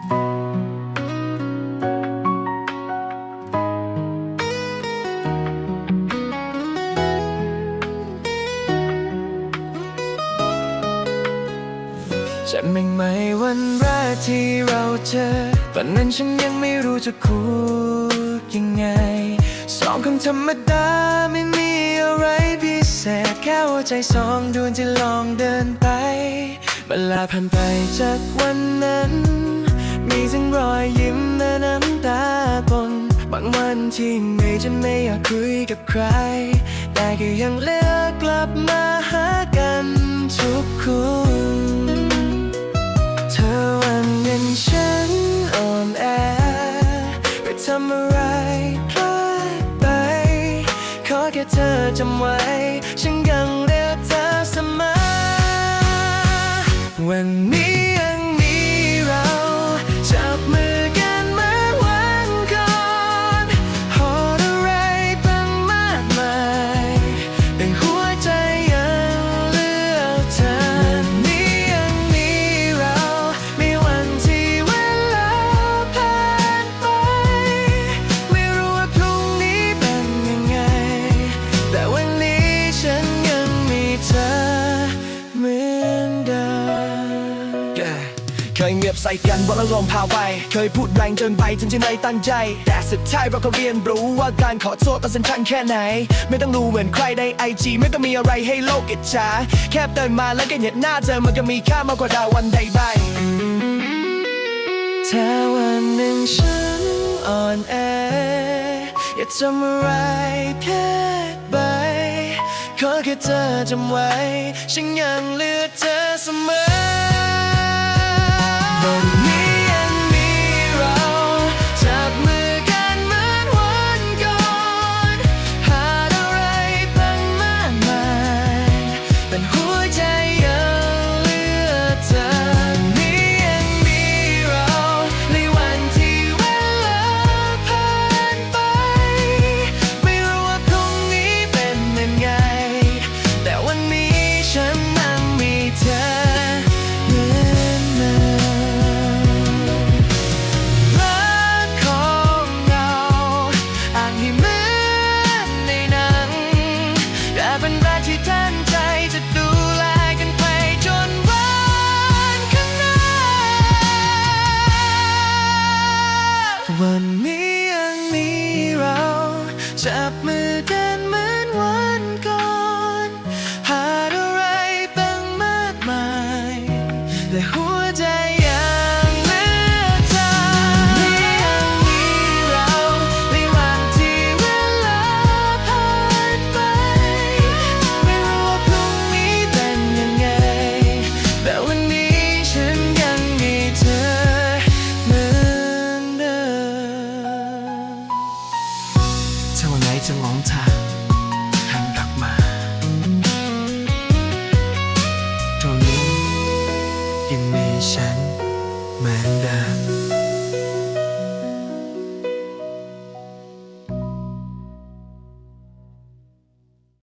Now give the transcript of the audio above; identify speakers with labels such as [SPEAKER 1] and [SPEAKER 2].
[SPEAKER 1] จะไม่ไหมวันแรกที่เราเจอตอนนั้นฉันยังไม่รู้จะพูดยังไง สองคำธรรมดาไม่มีอะไรพิเศษ แค่หัวใจสองดวงที่ลองเดินไปเวลาผ่านไปจากวันนั้น มีทั้งรอยยิ้มและน้ำตาปนบางวันที่เหนื่จนไม่อยากคุยกับใคร แต่ก็ยังเลือกกลับมาหากันทุกคืนเธอวันนึ่งฉันอ่อนแอไปทำอะไรพลาดไป ขอแค่เธอจำไว้ ฉันยังเลือกเธอเสมอวันนี้ เค
[SPEAKER 2] ยเงียบใส่กันว่าเราลมพาไป เคยพูดแรงเกินไปจนจะไม่ตั้งใจ แต่สุดท้ายเราก็เรียนรู้ว่าการขอโทษมันสำคัญแค่ไหน ไม่ต้องรู้เหมือนใครในไอจีไม่ต้องมีอะไรให้โลกอิจฉาแค่เดินมาแล้วก็เห็นหน้าเธอมันก็มีค่ามากกว่าดาววันใดใบ
[SPEAKER 1] ถ้าวันหนึ่งฉันอ่อนแออย่าทำอะไรแค่ไปขอแค่เธอจำไว้ ฉันยังเลือกเธอเสมอ วั จับมือกันเหมือนวันก่อน หาอะไรตั้งมากมายแต่หัว
[SPEAKER 2] ถ้าวั